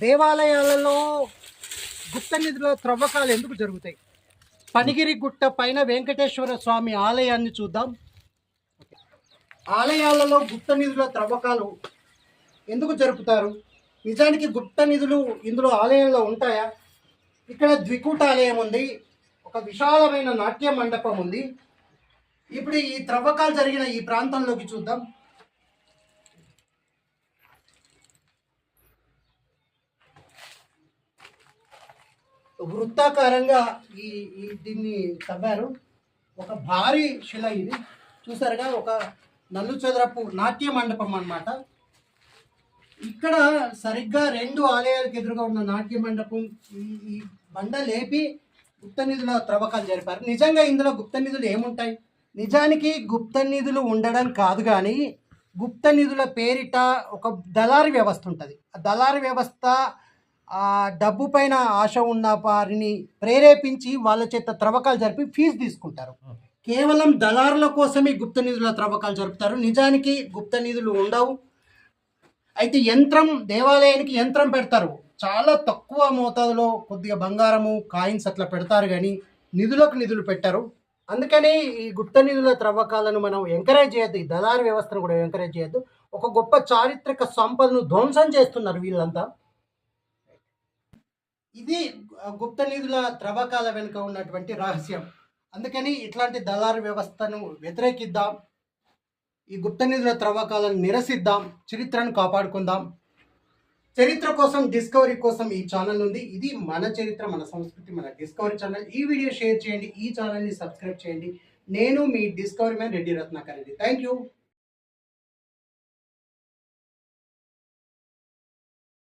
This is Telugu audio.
దేవాలయాలలో గుప్త నిధుల త్రవ్వకాలు ఎందుకు జరుగుతాయి? పనిగిరి గుట్ట పైన వెంకటేశ్వర స్వామి ఆలయాన్ని చూద్దాం. ఆలయాలలో గుప్త నిధుల త్రవ్వకాలు ఎందుకు జరుపుతారు? నిజానికి గుప్త నిధులు ఇందులో ఆలయంలో ఉంటాయా? ఇక్కడ ద్వికూట ఆలయం ఉంది. ఒక విశాలమైన నాట్య మండపం ఉంది. ఇప్పుడు ఈ త్రవ్వకాలు జరిగిన ఈ ప్రాంతంలోకి చూద్దాం. వృత్తాకారంగా ఈ ఈ దీన్ని తవ్వారు. ఒక భారీ శిల ఇది. చూసారుగా ఒక నల్లు చదరపు నాట్య మండపం అనమాట ఇక్కడ సరిగ్గా రెండు ఆలయాలకు ఎదురుగా ఉన్న నాట్య మండపం ఈ బండ లేపి గుప్త నిధుల త్రవ్వకాలు జరిపారు. నిజంగా ఇందులో గుప్త నిధులు ఏముంటాయి? నిజానికి గుప్త నిధులు ఉండడం కాదు కానీ గుప్త నిధుల పేరిట ఒక దళారి వ్యవస్థ ఉంటుంది. ఆ దళారి వ్యవస్థ డబ్బు పైన ఆశ ఉన్న వారిని ప్రేరేపించి వాళ్ళ చేత త్రవ్వకాలు జరిపి ఫీజు తీసుకుంటారు. కేవలం దళారుల కోసమే గుప్త నిధుల త్రవ్వకాలు జరుపుతారు. నిజానికి గుప్త నిధులు ఉండవు. అయితే యంత్రం దేవాలయానికి యంత్రం పెడతారు. చాలా తక్కువ మోతాదులో కొద్దిగా బంగారము కాయిన్స్ అట్లా పెడతారు కానీ నిధులకు నిధులు పెట్టారు. అందుకని ఈ గుప్త నిధుల త్రవ్వకాలను మనం ఎంకరేజ్ చేయొద్దు. ఈ దళారు వ్యవస్థను కూడా ఎంకరేజ్ చేయొద్దు. ఒక గొప్ప చారిత్రక సంపదను ధ్వంసం చేస్తున్నారు వీళ్ళంతా. ఇది గుప్త నిధుల త్రవ్వకాల వెనుక ఉన్నటువంటి రహస్యం. అందుకని ఇట్లాంటి దళారు వ్యవస్థను వ్యతిరేకిద్దాం. ఈ గుప్త నిధుల త్రవ్వకాలను నిరసిద్దాం. చరిత్రను కాపాడుకుందాం. చరిత్ర కోసం డిస్కవరీ కోసం ఈ ఛానల్ ఉంది. ఇది మన చరిత్ర మన సంస్కృతి మన డిస్కవరీ ఛానల్. ఈ వీడియో షేర్ చేయండి. ఈ ఛానల్ని సబ్స్క్రైబ్ చేయండి. నేను మీ Discovery man Reddy Ratnakar Reddy. Thank you.